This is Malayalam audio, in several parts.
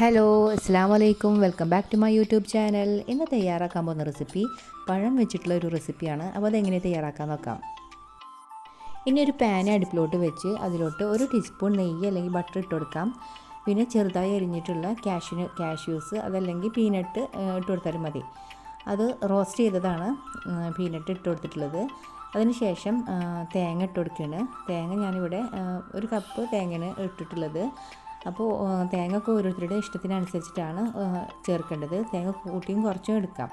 ഹലോ അസ്സാം വലൈക്കും welcome back to my YouTube channel ഇന്ന് തയ്യാറാക്കാൻ പോകുന്ന റെസിപ്പി പഴം വെച്ചിട്ടുള്ള ഒരു റെസിപ്പിയാണ് അപ്പോൾ അതെങ്ങനെ തയ്യാറാക്കാൻ നോക്കാം. ഇനി ഒരു പാൻ അടുപ്പിലോട്ട് വെച്ച് അതിലോട്ട് ഒരു ടീസ്പൂൺ നെയ്യ് അല്ലെങ്കിൽ ബട്ടർ ഇട്ട് കൊടുക്കാം. പിന്നെ ചെറുതായി അരിഞ്ഞിട്ടുള്ള കാഷ്യൂ കാഷ്യൂസ് അതല്ലെങ്കിൽ പീനട്ട് ഇട്ട് കൊടുത്താലും മതി. അത് റോസ്റ്റ് ചെയ്തതാണ്. പീനട്ട് ഇട്ട് കൊടുത്തിട്ടുള്ളത്. അതിനുശേഷം തേങ്ങ ഇട്ട് കൊടുക്കുകയാണ്. തേങ്ങ ഞാനിവിടെ ഒരു കപ്പ് തേങ്ങയാണ് ഇട്ടിട്ടുള്ളത്. അപ്പോൾ തേങ്ങ ഒക്കെ ഓരോരുത്തരുടെ ഇഷ്ടത്തിനനുസരിച്ചിട്ടാണ് ചേർക്കേണ്ടത്. തേങ്ങ കൂട്ടിയും കുറച്ചും എടുക്കാം.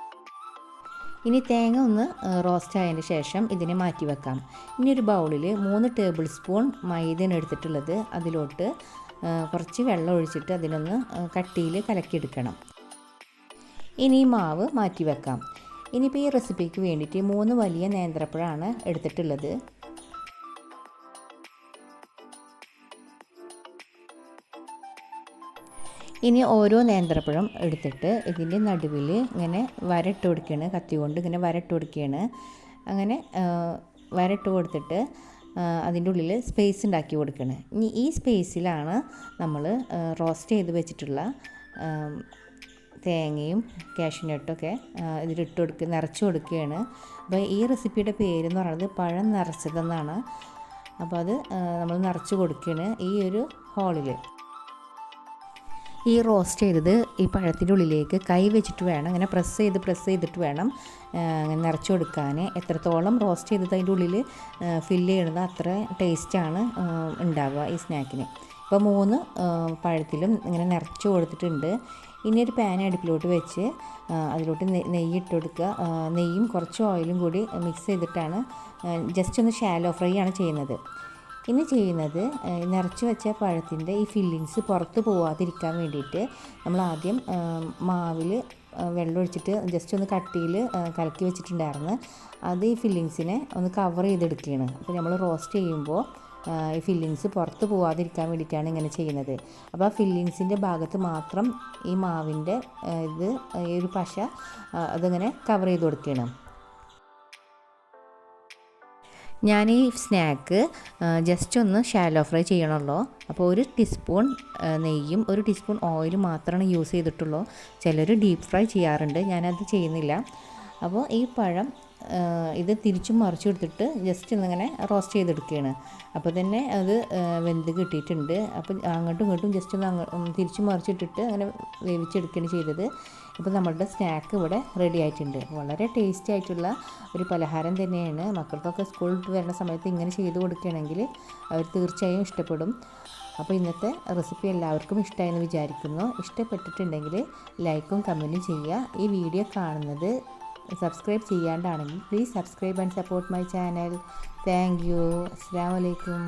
ഇനി തേങ്ങ ഒന്ന് റോസ്റ്റ് ആയതിന് ശേഷം ഇതിനെ മാറ്റി വെക്കാം. ഇനി ഒരു ബൗളിൽ മൂന്ന് ടേബിൾ സ്പൂൺ മൈദയാണ് എടുത്തിട്ടുള്ളത്. അതിലോട്ട് കുറച്ച് വെള്ളം ഒഴിച്ചിട്ട് അതിനൊന്ന് കട്ടിയിൽ കലക്കിയെടുക്കണം. ഇനി മാവ് മാറ്റി വെക്കാം. ഇനിയിപ്പോൾ ഈ റെസിപ്പിക്ക് വേണ്ടിയിട്ട് മൂന്ന് വലിയ നേന്ത്രപ്പഴമാണ് എടുത്തിട്ടുള്ളത്. ഇനി ഓരോ നേന്ത്രപ്പഴം എടുത്തിട്ട് ഇതിന്റെ നടുവിൽ ഇങ്ങനെ വരട്ട് കൊടുക്കുകയാണ് കത്തി കൊണ്ട് ഇങ്ങനെ വരട്ട് കൊടുക്കുകയാണ്. അങ്ങനെ വരട്ട് കൊടുത്തിട്ട് അതിന്റെ ഉള്ളിൽ സ്പേസ് ഉണ്ടാക്കി കൊടുക്കുകയാണ്. ഇനി ഈ സ്പേസിലാണ് നമ്മൾ റോസ്റ്റ് ചെയ്ത് വെച്ചിട്ടുള്ള തേങ്ങയും കാഷ്യൂനട്ടൊക്കെ ഇതിലിട്ട് കൊടുക്കുക നിറച്ച് കൊടുക്കുകയാണ്. അപ്പോൾ ഈ റെസിപ്പിയുടെ പേരെന്ന് പറയുന്നത് പഴം നിറച്ചതെന്നാണ്. അപ്പോൾ അത് നമ്മൾ നിറച്ച് കൊടുക്കുകയാണ് ഈ ഒരു ഹോളിൽ. ഈ റോസ്റ്റ് ചെയ്തത് ഈ പഴത്തിന്റെ ഉള്ളിലേക്ക് കൈ വെച്ചിട്ട് വേണം. അങ്ങനെ പ്രസ് ചെയ്ത് പ്രസ് ചെയ്തിട്ട് വേണം നിറച്ചു കൊടുക്കാൻ. എത്രത്തോളം റോസ്റ്റ് ചെയ്തത് അതിന്റെ ഉള്ളിൽ ഫില്ല് ചെയ്യണത് അത്ര ടേസ്റ്റാണ് ഉണ്ടാവുക ഈ സ്നാക്കിന് ഇപ്പോൾ മൂന്ന് പഴത്തിലും ഇങ്ങനെ നിറച്ചു കൊടുത്തിട്ടുണ്ട്. ഇനി ഒരു പാൻ അടുപ്പിലോട്ട് വെച്ച് അതിലോട്ട് നെയ്യ് ഇട്ട് കൊടുക്കുക. നെയ്യും കുറച്ച് ഓയിലും കൂടി മിക്സ് ചെയ്തിട്ടാണ് ജസ്റ്റ് ഒന്ന് ഷാലോ ഫ്രൈ ആണ് ചെയ്യുന്നത്. ഇനി ചെയ്യുന്നത് നിറച്ച് വെച്ച പഴത്തിന്റെ ഈ ഫില്ലിങ്സ് പുറത്ത് പോവാതിരിക്കാൻ വേണ്ടിയിട്ട് നമ്മൾ ആദ്യം മാവിൽ വെള്ളം ഒഴിച്ചിട്ട് ജസ്റ്റ് ഒന്ന് കട്ടിയിൽ കലക്കി വെച്ചിട്ടുണ്ടായിരുന്നു. അത് ഈ ഫില്ലിങ്സിനെ ഒന്ന് കവർ ചെയ്തെടുക്കുകയാണ്. അപ്പോൾ നമ്മൾ റോസ്റ്റ് ചെയ്യുമ്പോൾ ഈ ഫില്ലിങ്സ് പുറത്ത് പോവാതിരിക്കാൻ വേണ്ടിയിട്ടാണ് ഇങ്ങനെ ചെയ്യുന്നത്. അപ്പോൾ ആ ഫില്ലിങ്സിന്റെ ഭാഗത്ത് മാത്രം ഈ മാവിന്റെ ഇത് ഈ ഒരു പശ അതിങ്ങനെ കവർ ചെയ്ത് കൊടുക്കുകയാണ്. ഞാൻ ഈ സ്നാക്ക് ജസ്റ്റ് ഒന്ന് ഷാലോ ഫ്രൈ ചെയ്യണമല്ലോ അപ്പോൾ ഒരു ടീസ്പൂൺ നെയ്യും ഒരു ടീസ്പൂൺ ഓയിലും മാത്രമാണ് യൂസ് ചെയ്തിട്ടുള്ളൂ. ചിലർ ഡീപ്പ് ഫ്രൈ ചെയ്യാറുണ്ട്. ഞാനത് ചെയ്യുന്നില്ല. അപ്പോൾ ഈ പഴം ഇത് തിരിച്ചും മറിച്ചു കൊടുത്തിട്ട് ജസ്റ്റ് ഒന്നിങ്ങനെ റോസ്റ്റ് ചെയ്തെടുക്കുകയാണ്. അപ്പോൾ തന്നെ അത് വെന്ത് കിട്ടിയിട്ടുണ്ട്. അപ്പോൾ അങ്ങോട്ടും ഇങ്ങോട്ടും ജസ്റ്റ് ഒന്ന് തിരിച്ചും മറിച്ചിട്ടിട്ട് അങ്ങനെ വേവിച്ചെടുക്കുകയാണ് ചെയ്തത്. ഇപ്പോൾ നമ്മളുടെ സ്നാക്ക് ഇവിടെ റെഡി ആയിട്ടുണ്ട്. വളരെ ടേസ്റ്റി ആയിട്ടുള്ള ഒരു പലഹാരം തന്നെയാണ്. മക്കൾക്കൊക്കെ സ്കൂളിൽ വരുന്ന സമയത്ത് ഇങ്ങനെ ചെയ്ത് കൊടുക്കുകയാണെങ്കിൽ അവർ തീർച്ചയായും ഇഷ്ടപ്പെടും. അപ്പോൾ ഇന്നത്തെ റെസിപ്പി എല്ലാവർക്കും ഇഷ്ടമായെന്ന് വിചാരിക്കുന്നു. ഇഷ്ടപ്പെട്ടിട്ടുണ്ടെങ്കിൽ ലൈക്കും കമന്റും ചെയ്യുക. ഈ വീഡിയോ കാണുന്നത് subscribe ചെയ്യാണ്ടാണെങ്കിൽ please subscribe and support my channel thank you അസ്സാം വലൈക്കും